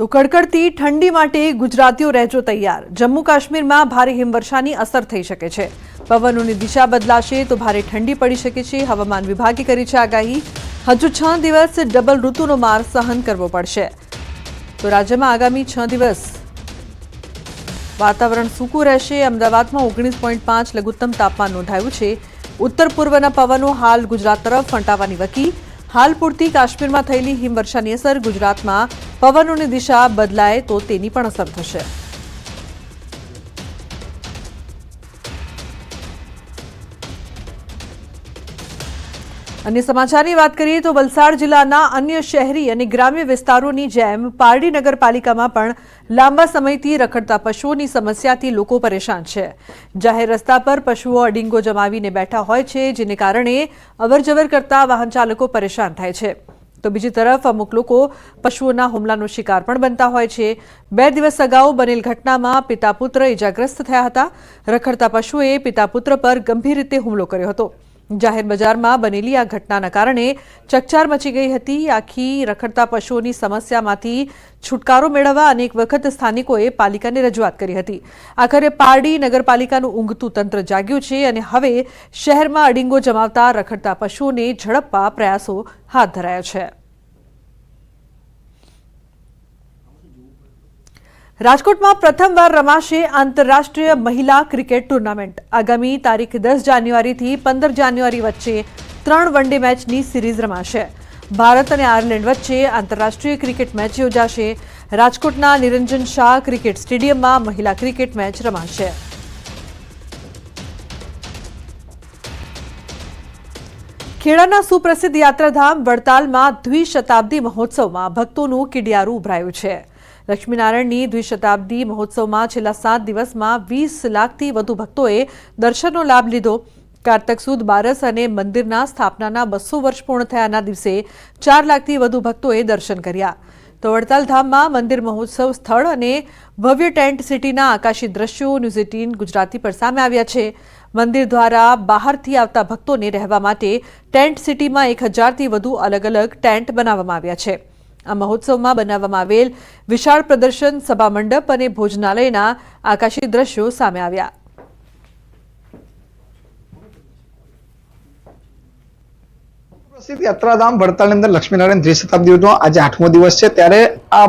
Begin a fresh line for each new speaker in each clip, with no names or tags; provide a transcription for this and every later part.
તો કડકડતી ઠંડી માટે ગુજરાતીઓ રહેજો તૈયાર. જમ્મુ કાશ્મીરમાં ભારે હિમવર્ષાની અસર થઈ શકે છે. પવનોની દિશા બદલાશે તો ભારે ઠંડી પડી શકે છે. હવામાન વિભાગે કરી છે આગાહી. હજુ છ દિવસ ડબલ ઋતુનો માર સહન કરવો પડશે. તો રાજ્યમાં આગામી છ દિવસ વાતાવરણ સૂકું રહેશે. અમદાવાદમાં ઓગણીસ પોઈન્ટ પાંચ લઘુત્તમ તાપમાન નોંધાયું છે. ઉત્તર પૂર્વના પવનો હાલ ગુજરાત તરફ ફંટાવાની વકી. હાલ પૂરતી કાશ્મીરમાં થયેલી હિમવર્ષાની અસર ગુજરાતમાં પવનોની દિશા બદલાય તો તેની પણ અસર થશે. અન્ય સમાચારની વાત કરીએ તો વલસાડ જિલ્લાના અન્ય શહેરી અને ગ્રામ્ય વિસ્તારોની જેમ પારડી નગરપાલિકામાં પણ લાંબા સમયથી રખડતા પશુઓની સમસ્યાથી લોકો પરેશાન છે. જાહેર રસ્તા પર પશુઓ અડીંગો જમાવીને બેઠા હોય છે, જેને કારણે અવરજવર કરતા વાહન ચાલકો પરેશાન થાય છે. તો બીજી તરફ અમુક લોકો પશુઓના હુમલાનો શિકાર પણ બનતા હોય છે. બે દિવસ અગાઉ બનેલ ઘટનામાં પિતા પુત્ર ઇજાગ્રસ્ત થયા હતા. રખડતા પશુએ પિતા પુત્ર પર ગંભીર રીતે હુમલો કર્યો હતો. જાહેર બજારમાં બનેલી આ ઘટનાના કારણે ચકચાર મચી ગઈ હતી. આખી રખડતા પશુઓની સમસ્યામાંથી છુટકારો મેળવવા અનેક વખત સ્થાનિકોએ પાલિકાને રજૂઆત કરી હતી. આખરે પારડી નગરપાલિકાનું ઊંઘતું તંત્ર જાગ્યું છે અને હવે શહેરમાં અડીંગો જમાવતા રખડતા પશુઓને ઝડપવા પ્રયાસો હાથ ધરાયા છે. રાજકોટમાં પ્રથમવાર રમાશે આંતરરાષ્ટ્રીય મહિલા ક્રિકેટ ટુર્નામેન્ટ. આગામી તારીખ દસ જાન્યુઆરીથી પંદર જાન્યુઆરી વચ્ચે ત્રણ વનડે મેચની સિરીઝ રમાશે. ભારત અને આયર્લેન્ડ વચ્ચે આંતરરાષ્ટ્રીય ક્રિકેટ મેચ યોજાશે. રાજકોટના નિરંજન શાહ ક્રિકેટ સ્ટેડિયમમાં મહિલા ક્રિકેટ મેચ રમાશે. ખેડાના સુપ્રસિદ્ધ યાત્રાધામ વડતાલમાં દ્વિશતાબ્દી મહોત્સવમાં ભક્તોનું કિડિયારું ઉભરાયું છે. લક્ષ્મીનારાયણની દ્વિશતાબ્દી મહોત્સવમાં છેલ્લા સાત દિવસમાં વીસ લાખથી વધુ ભક્તોએ દર્શનનો લાભ લીધો. કારતક સુદ, બારસ અને મંદિરના સ્થાપનાના બસો વર્ષ પૂર્ણ થયાના દિવસે ચાર લાખથી વધુ ભક્તોએ દર્શન કર્યા. તો વડતાલ ધામમાં મંદિર મહોત્સવ સ્થળ અને ભવ્ય ટેન્ટ સિટીના આકાશી દ્રશ્યો ન્યૂઝ એટીન ગુજરાતી પર સામે આવ્યા છે. મંદિર દ્વારા બહારથી આવતા ભક્તોને રહેવા માટે ટેન્ટ સિટીમાં એક હજારથી વધુ અલગ અલગ ટેન્ટ બનાવવામાં આવ્યા છે. આ મહોત્સવમાં બનાવવામાં આવેલ વિશાળ પ્રદર્શન, સભા મંડપ અને ભોજનાલયના આકાશી દ્રશ્યો સામે આવ્યા.
પ્રસિદ્ધ યાત્રાધામ વડતાલની અંદર લક્ષ્મીનારાયણ દ્વિશતાબ્દીનો આજે આઠમો દિવસ છે. ત્યારે આ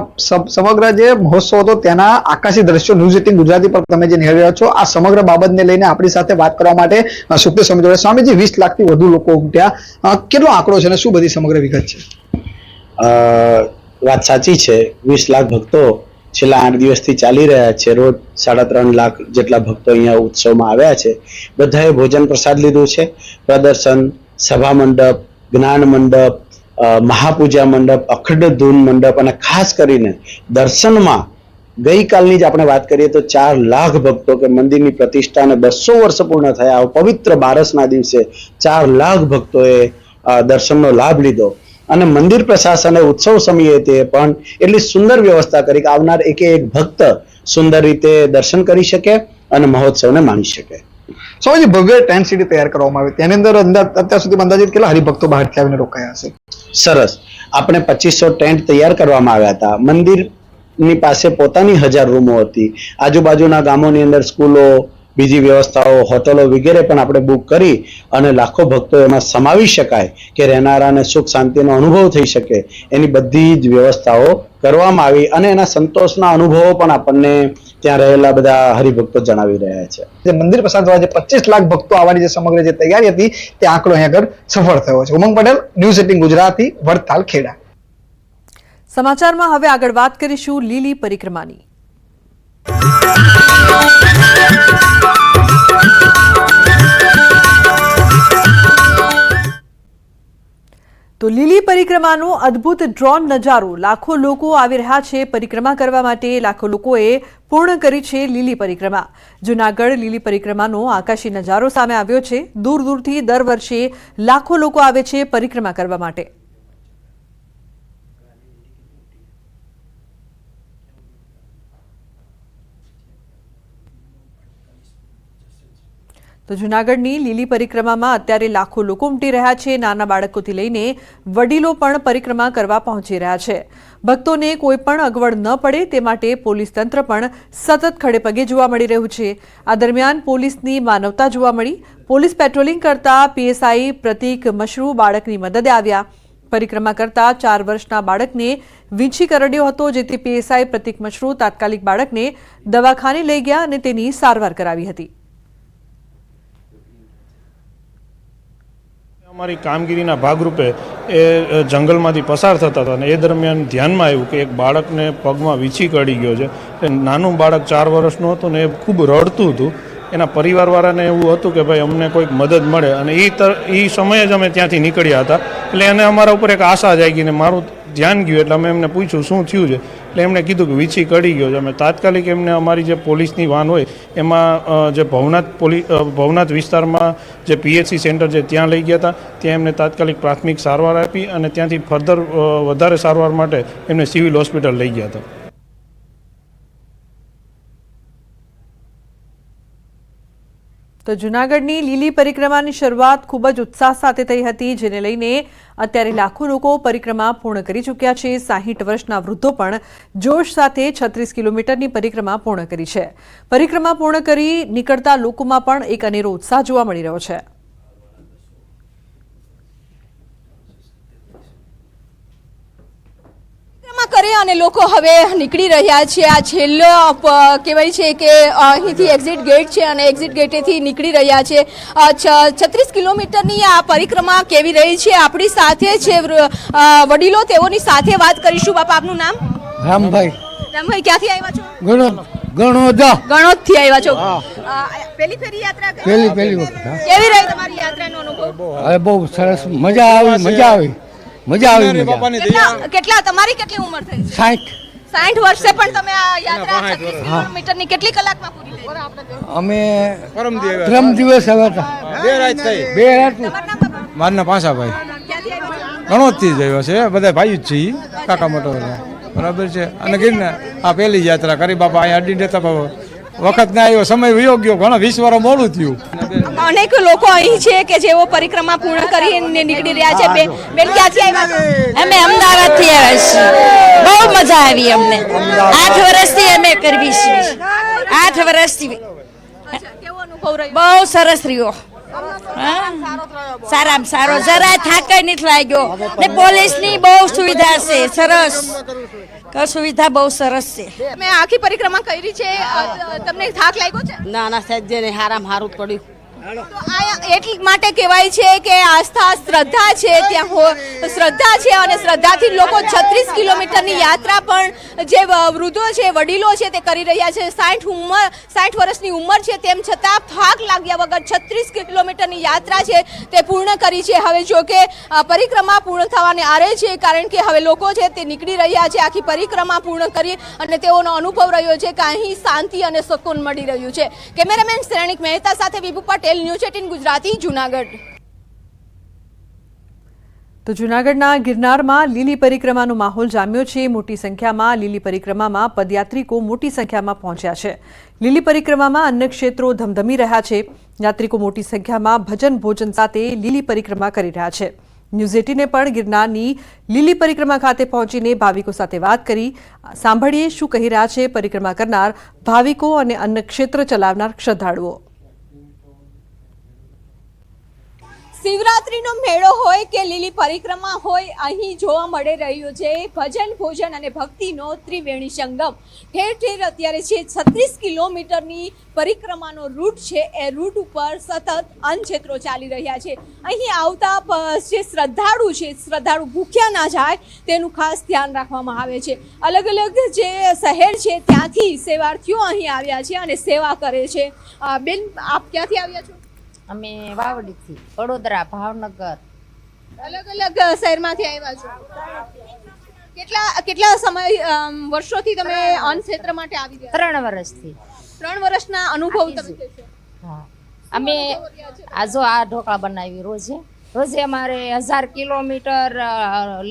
સમગ્ર જે મહોત્સવ હતો તેના આકાશી દ્રશ્યો, ન્યૂઝ એટીન ગુજરાતી પર તમે જે નિહાળી રહ્યા છો, આ સમગ્ર બાબતને લઈને આપણી સાથે વાત કરવા માટે સુપ્રિય સુખદેવ સ્વામી જોડે. સ્વામીજી, વીસ લાખથી વધુ લોકો ઉમટ્યા. કેટલો આંકડો છે અને શું બધી સમગ્ર વિગત છે?
વાત સાચી છે, વીસ લાખ ભક્તો છેલ્લા આઠ દિવસથી ચાલી રહ્યા છે, રોજ સાડા ત્રણ લાખ જેટલા ભક્તો અહીંયા ઉત્સવમાં આવ્યા છે. બધાએ ભોજન પ્રસાદ લીધું છે, પ્રદર્શન, સભા મંડપ, જ્ઞાન મંડપ મહાપૂજા મંડપ, અખંડ ધૂન મંડપ અને ખાસ કરીને દર્શનમાં ગઈકાલની જ આપણે વાત કરીએ તો ચાર લાખ ભક્તો કે મંદિરની પ્રતિષ્ઠાને બસો વર્ષ પૂર્ણ થયા પવિત્ર બારસના દિવસે ચાર લાખ ભક્તોએ દર્શનનો લાભ લીધો. અને મંદિર પ્રશાસને ઉત્સવ સમયે તે પણ એટલી સુંદર વ્યવસ્થા કરી કે આવનાર એકે એક ભક્ત સુંદર રીતે દર્શન કરી શકે અને મહોત્સવને માણી શકે.
સ્વામીજી ભવ્ય ટેન્ટ સિટી તૈયાર કરવામાં આવી. તેની અંદર અંદાજ અત્યાર સુધી અંદાજિત કેટલા હરિભક્તો બહારથી આવીને રોકાયા હશે?
સરસ. આપણે પચીસો ટેન્ટ તૈયાર કરવામાં આવ્યા હતા. મંદિરની પાસે પોતાની હજાર રૂમો હતી. આજુબાજુના ગામોની અંદર સ્કૂલો બીજી વ્યવસ્થાઓ હોટલો વગેરે પણ આપણે બુક કરી અને લાખો ભક્તો એમાં સમાવી શકાય કે રહેનારાને સુખ શાંતિનો અનુભવ થઈ શકે. એની બધી જ વ્યવસ્થાઓ કરવામાં આવી અને એના સંતોષના અનુભવો પણ આપણને ત્યાં રહેલા બધા હરિભક્તો જણાવી રહ્યા છે.
જે મંદિર પ્રસાદ દ્વારા જે પચીસ લાખ ભક્તો આવવાની જે સમગ્ર જે તૈયારી હતી તે આંકડો અહીંયા આગળ સફળ થયો છે. Umang Patel news eighteen Gujarati Vadtal Kheda.
સમાચારમાં હવે આગળ વાત કરીશું લીલી પરિક્રમાની. તો લીલી પરિક્રમાનો અદ્ભુત ડ્રોન નજારો. લાખો લોકો આવી રહ્યા છે પરિક્રમા કરવા માટે. લાખો લોકોએ પૂર્ણ કરી છે લીલી પરિક્રમા. જુનાગઢ લીલી પરિક્રમાનો આકાશી નજારો સામે આવ્યો છે. દૂર દૂરથી દર વર્ષે લાખો લોકો આવે છે પરિક્રમા કરવા માટે. તો જૂનાગઢની લીલી પરિક્રમામાં અત્યારે લાખો લોકો ઉમટી રહ્યા છે. નાના બાળકોથી લઈને વડીલો પણ પરિક્રમા કરવા પહોંચી રહ્યા છે. ભક્તોને કોઈ પણ અગવડ ન પડે તે માટે પોલીસ તંત્ર પણ સતત ખડેપગે જોવા મળી રહ્યું છે. આ દરમિયાન પોલીસની માનવતા જોવા મળી. પોલીસ પેટ્રોલિંગ કરતા પીએસઆઈ પ્રતિક મશરૂ બાળકની મદદે આવ્યા. પરિક્રમા કરતા ચાર વર્ષના બાળકને વીંછી કરડ્યો હતો, જેથી પીએસઆઈ પ્રતિક મશરૂ તાત્કાલિક બાળકને દવાખાને લઈ ગયા અને તેની સારવાર કરાવી હતી.
અમારી કામગીરીના ભાગરૂપે એ જંગલમાંથી પસાર થતા હતા અને એ દરમિયાન ધ્યાનમાં આવ્યું કે એક બાળકને પગમાં વીછી કડી ગયો છે. નાનું બાળક ચાર વર્ષનું હતું ને એ ખૂબ રડતું હતું. એના પરિવારવાળાને એવું હતું કે ભાઈ અમને કોઈક મદદ મળે અને એ તર એ સમયે જ અમે ત્યાંથી નીકળ્યા હતા. એટલે એને અમારા ઉપર એક આશા જાગીને મારું ધ્યાન ગયું એટલે અમે એમને પૂછ્યું, શું થયું છે? એટલે એમણે કીધું કે વીછી કડી ગયો છે. અમે તાત્કાલિક એમને અમારી જે પોલીસની વાન હોય, એમાં જે ભવનાથ પોલીસ ભવનાથ વિસ્તારમાં જે પીએચસી સેન્ટર છે, ત્યાં લઈ ગયા હતા. ત્યાં એમને તાત્કાલિક પ્રાથમિક સારવાર આપી અને ત્યાંથી ફર્ધર વધારે સારવાર માટે એમને સિવિલ હોસ્પિટલ લઈ ગયા હતા.
તો જૂનાગઢની લીલી પરિક્રમાની શરૂઆત ખૂબ જ ઉત્સાહ સાથે થઈ હતી, જેને લઈને અત્યારે લાખો લોકો પરિક્રમા પૂર્ણ કરી ચૂક્યા છે. સાહીઠ વર્ષના વૃદ્ધો પણ જોશ સાથે છત્રીસ કિલોમીટરની પરિક્રમા પૂર્ણ કરી છે. પરિક્રમા પૂર્ણ કરી નીકળતા લોકોમાં પણ એક અનેરો ઉત્સાહ જોવા મળી રહ્યો છે.
કરે અને લોકો હવે નીકળી રહ્યા છે. આ છેલ્લો કહેવાય છે કે અહીંથી એક્ઝિટ ગેટ છે અને એક્ઝિટ ગેટેથી નીકળી રહ્યા છે. છત્રીસ કિલોમીટરની આ પરિક્રમા કેવી રહી છે? આપણી સાથે છે વડીલો તેઓની સાથે વાત કરીશું. બાપા આપનું નામ?
રામભાઈ.
રામભાઈ ક્યાંથી આવ્યા છો?
ઘણો ઘણો દા
ગણોદથી આવ્યા છો. પેલી ફેરી યાત્રા?
પેલી પેલી વખત
કેવી રહી તમારી યાત્રાનો અનુભવ?
બહુ સરસ. મજા આવી મજા આવી. મજા આવી મજા.
કેટલા કેટલા તમારી કેટલી ઉંમર થઈ? છે
સાઠ.
સાઠ વર્ષે પણ તમે આ યાત્રા છત્રીસ કિલોમીટરની કેટલી કલાકમાં પૂરી કરી
અમે પરમ દિવસ. આવ્યા હતા.
બે રાત થઈ.
બે રાત?
મારના
પાછા ભાઈ.
ઘણો જ આવ્યો છે બધા ભાઈ જ છે. કાકા મોટો. બરાબર છે. અને ગીરના આ પહેલી યાત્રા કરી બાપા અહીંયા અડી દેતા બાપા. વખત ના આવ્યો સમય વયો ગયો ઘણા વીસ વર્ષ મોડું થયું.
અનેક લોકો અહીં છે કે જેઓ પરિક્રમા પૂર્ણ કરીને નીકળી રહ્યા છે. બે- બેન ક્યાંથી આવ્યા
અમે અમદાવાદથી આવ્યા છીએ. બહુ મજા આવી અમને. આઠ વર્ષથી અમે કરવી છીએ. આઠ વર્ષથી.
કેવો અનુભવ રહ્યો?
બહુ સરસ રહ્યો. સારા સારામાં સારો. જરાય થાક નથી લાગ્યો. ને પોલીસની બહુ સુવિધા છે. સરસ. સુવિધા બહુ સરસ છે.
મેં આખી પરિક્રમા કરી છે. તમને થાક લાગ્યો છે?
ના ના સાહેબ જેને હારામ હારું જ પડ્યું.
તો એટલી માટે કહેવાય છે કે આસ્થા શ્રદ્ધા છે, ત્યાં હો- શ્રદ્ધા છે અને શ્રદ્ધાથી લોકો છત્રીસ કિલોમીટરની યાત્રા પણ જે વૃદ્ધો છે, વડીલો છે તે કરી રહ્યા છે. સાઠ ઉંમર સાઠ વર્ષની ઉંમર છે તેમ છતાં થાક લાગ્યા વગર છત્રીસ કિલોમીટરની યાત્રા છે તે પૂર્ણ કરી છે. હવે જો કે પરિક્રમા પૂર્ણ થવાને આરે છે કારણ કે હવે લોકો છે તે નીકળી રહ્યા છે. આખી પરિક્રમા પૂર્ણ કરી અને તેઓનો અનુભવ રહ્યો છે કે અહીં શાંતિ અને સુકૂન મળી રહ્યું છે. કેમેરામેન શ્રેણિક મહેતા સાથે વિભુ પટેલ ન્યૂઝ એટીન ગુજરાતી જુનાગઢ
તો જૂનાગઢના ગિરનારમાં લીલી પરિક્રમાનો માહોલ જામ્યો છે. મોટી સંખ્યામાં લીલી પરિક્રમામાં પદયાત્રિકો મોટી સંખ્યામાં પહોંચ્યા છે. લીલી પરિક્રમામાં અન્ય ક્ષેત્રો ધમધમી રહ્યા છે. યાત્રિકો મોટી સંખ્યામાં ભજન ભોજન સાથે લીલી પરિક્રમા કરી રહ્યા છે. ન્યૂઝ એટીને પણ ગિરનારની લીલી પરિક્રમા ખાતે પહોંચીને ભાવિકો સાથે વાત કરી. સાંભળીએ શું કહી રહ્યા છે પરિક્રમા કરનાર ભાવિકો અને અન્ય ક્ષેત્ર ચલાવનાર શ્રદ્ધાળુઓ.
શિવરાત્રીનો મેળો હોય કે લીલી પરિક્રમા હોય, અહીં જોવા મળી રહ્યું છે ભજન, ભોજન અને ભક્તિનો ત્રિવેણી સંગમ. ઠેર ઠેર અત્યારે છે છત્રીસ કિલોમીટરની પરિક્રમાનો રૂટ છે. એ રૂટ ઉપર સતત અનક્ષેત્રો ચાલી રહ્યા છે. અહીં આવતા જે શ્રદ્ધાળુ છે, શ્રદ્ધાળુ ભૂખ્યા ના જાય તેનું ખાસ ધ્યાન રાખવામાં આવે છે. અલગ અલગ જે શહેર છે ત્યાંથી સેવાર્થીઓ અહીં આવ્યા છે અને સેવા કરે છે. બેન, આપ ક્યાંથી આવ્યા છો?
અમે વાવડીથી વડોદરા ભાવનગર.
અલગ અલગ શહેરમાંથી આવ્યા છો? કેટલા કેટલા સમય વર્ષોથી તમે અન્ન ક્ષેત્ર માટે આવી ગયા?
ત્રણ વર્ષથી.
ત્રણ વર્ષના અનુભવ તમે
હા. અમે આજો આ ઢોકળા બનાવી રોજે. રોજે અમારે હજાર કિલોમીટર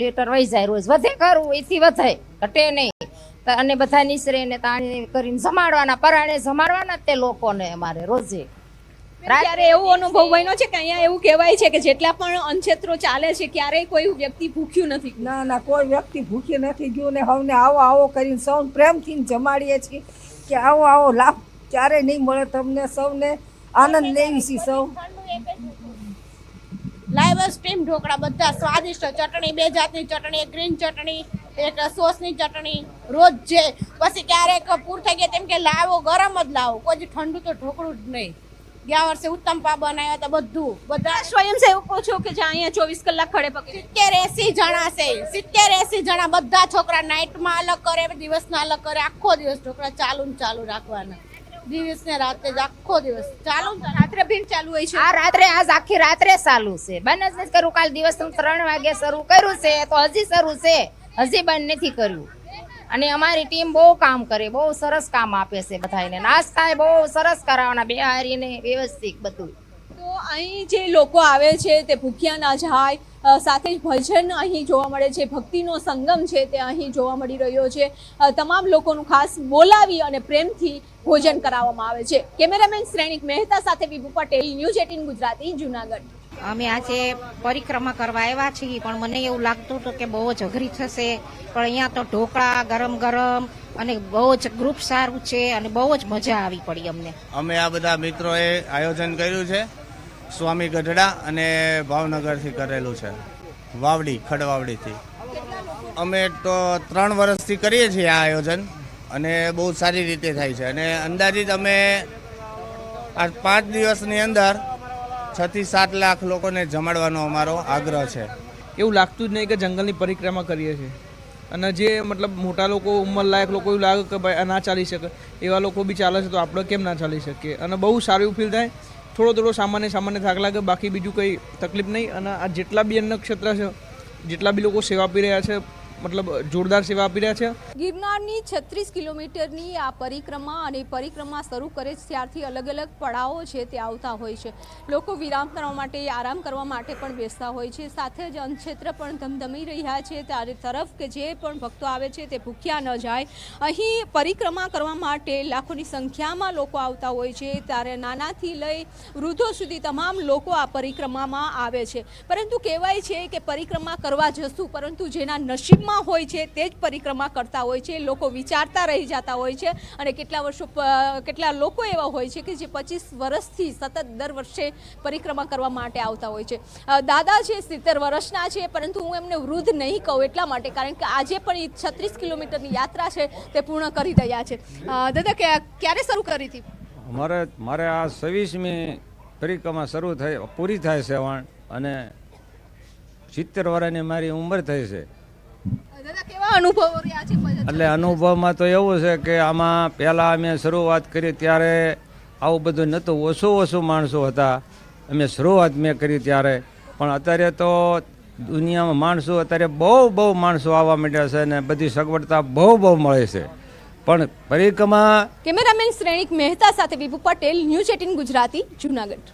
લીટર વહી જાય રોજ. વધે ખરું એથી વધે ઘટે નહીં. અને બધા નિસરે ને તાણી કરીને જમાડવાના પરાણે જમાડવાના તે લોકોને અમારે રોજે.
ક્યારે એવો અનુભવ બન્યો છે કે અહીંયા એવું કહેવાય છે કે જેટલા પણ અંછેત્રો ચાલે છે ક્યારેય કોઈ વ્યક્તિ ભૂખ્યું નથી.
ના ના કોઈ વ્યક્તિ ભૂખ્યું નથી ગયું ને હવને આવો આવો કરીને સૌ પ્રેમથી જમાડીએ છીએ કે આવો આવો લાભ ક્યારે નહીં મળે તમને સૌને આનંદ લેવી છીએ સૌ
લાઈવ સ્ટીમ ઢોકળા બધા સ્વાદિષ્ટ ચટણી બે જાતની ચટણી એક ગ્રીન ચટણી એક સોસની ચટણી રોજ છે પછી ક્યારેક પૂર થઈ ગયા તેમ કે લાવો ગરમ જ લાવો. કોઈ ઠંડુ તો ઢોકળું જ નહીં. ગયા વર્ષે ઉત્તમપા બનાવ્યા હતા બધું. બધા
સ્વયંસેવકો છો કે જ્યાં અહીંયા ચોવીસ કલાક ખડે પકડી
સિત્તેર એસી જણા છે. સિત્તેર એસી જણા બધા છોકરા નાઇટમાં અલગ કરે દિવસના અલગ કરે. આખો દિવસ છોકરા ચાલુ ને ચાલુ રાખવાના. દિવસ ને રાતે જ આખો દિવસ ચાલુ ચાલુ.
રાત્રે ભીડ ચાલુ હોય છે.
આ રાત્રે આજ આખી રાત્રે ચાલુ છે. બંધ જ નથી કર્યું. કાલ દિવસ ત્રણ વાગે શરૂ કર્યું છે. તો હજી શરૂ છે. હજી બંધ નથી કર્યું. અને અમારી ટીમ બહુ કામ કરે, બહુ સરસ કામ આપે છે બધાને નાસ્તા બહુ સરસ કરાવવાના, બિહારીને વ્યવસ્થિત બધું.
તો અહીં જે લોકો આવે છે, તે ભૂખ્યા ના જાય સાથે જ ભજન અહીં જોવા મળે છે, ભક્તિનો સંગમ છે તે અહીં જોવા મળી રહ્યો છે. તમામ લોકોનું ખાસ બોલાવી અને પ્રેમથી ભોજન કરાવવામાં આવે છે. કેમેરામેન શ્રેણિક મહેતા સાથે વિભુ પટેલ ન્યૂઝ એટીન ગુજરાતી, જુનાગઢ.
અમે આજે પરિક્રમા કરવા આવ્યા છીએ, પણ મને એવું લાગતું હતું કે બહુ જ અઘરી થશે. પણ અહીંયા તો ઢોકળા ગરમ ગરમ અને બહુ જ ગ્રુપ સારું છે અને બહુ જ મજા આવી પડી અમને.
અમે આ બધા મિત્રોએ આયોજન કર્યું છે, સ્વામી ગઢડા અને ભાવનગરથી કરેલું છે. વાવડી, ખડવાવડીથી. અમે તો ત્રણ વર્ષથી કરીએ છીએ આ આયોજન અને બહુ સારી રીતે થાય છે. અને અંદાજિત અમે આ પાંચ દિવસની અંદર છ થી સાત લાખ લોકોને જમાડવાનો અમારો આગ્રહ છે.
એવું લાગતું જ નહીં કે જંગલની પરિક્રમા કરીએ છીએ. અને જે મતલબ મોટા લોકો ઉંમરલાયક લોકો એવું લાગે કે ભાઈ ના ચાલી શકે, એવા લોકો બી ચાલે છે તો આપણે કેમ ના ચાલી શકીએ? અને બહુ સારું ફીલ થાય. થોડો થોડો સામાન્ય સામાન્ય થાક લાગે, બાકી બીજું કંઈ તકલીફ નહીં. અને આ જેટલા બી અન્ય ક્ષેત્ર છે, જેટલા બી લોકો સેવા આપી રહ્યા છે મતલબ, જોરદાર સેવા આપી રહ્યા છે?
ગિરનારની છત્રીસ કિલોમીટરની આ પરિક્રમા અને પરિક્રમા શરૂ કરે છે ત્યારથી અલગ અલગ પડાવો છે તે આવતા હોય છે. લોકો વિરામ કરવા માટે આરામ કરવા માટે પણ બેસતા હોય છે. સાથે જ અન્નક્ષેત્ર પણ ધમધમી રહ્યા છે. ત્યારે તરફ કે જે પણ ભક્તો આવે છે તે ભૂખ્યા ન જાય. અહીં પરિક્રમા કરવા માટે લાખોની સંખ્યામાં લોકો આવતા હોય છે. ત્યારે નાનાથી લઈ વૃદ્ધો સુધી તમામ લોકો આ પરિક્રમામાં આવે છે. પરંતુ કહેવાય છે કે પરિક્રમા કરવા જશું, પરંતુ જેના નસીબમાં હોય છે, તે જ પરિક્રમા કરતા હોય છે, લોકો વિચારતા રહી જતા હોય છે અને કેટલા વર્ષો કેટલા લોકો એવા હોય છે કે જે પચીસ વર્ષથી સતત દર વર્ષે પરિક્રમા કરવા માટે આવતા હોય છે. દાદા છે, સિત્તેર વર્ષના છે, પરંતુ હું એમને વૃદ્ધ નહીં કહું એટલા માટે, કારણ કે આજે પણ એ છત્રીસ કિલોમીટરની યાત્રા છે, તે પૂર્ણ કરી રહ્યા છે. દાદા ક્યારે શરૂ કરી હતી?
મારે મારે આ છવ્વીસમી પરિક્રમા શરૂ થઈ, પૂરી થાય છે, વણ. અને સિત્તેર વર્ષની મારી ઉંમર થઈ છે.
કેવા અનુભવો રહ્યા છે
એટલે અનુભવમાં તો એવું છે કે આમાં પહેલાં અમે શરૂઆત કરી ત્યારે આવું બધું નહોતું. ઓછું ઓછું માણસો હતા. અમે શરૂઆત મેં કરી ત્યારે. પણ અત્યારે તો દુનિયામાં માણસો અત્યારે બહુ બહુ માણસો આવવા માંડ્યા છે અને બધી સગવડતા બહુ બહુ મળે છે. પણ પરિક્રમા
કેમેરામેન શ્રેણિક મહેતા સાથે વિભુ પટેલ ન્યૂઝ એટીન ગુજરાતી જુનાગઢ.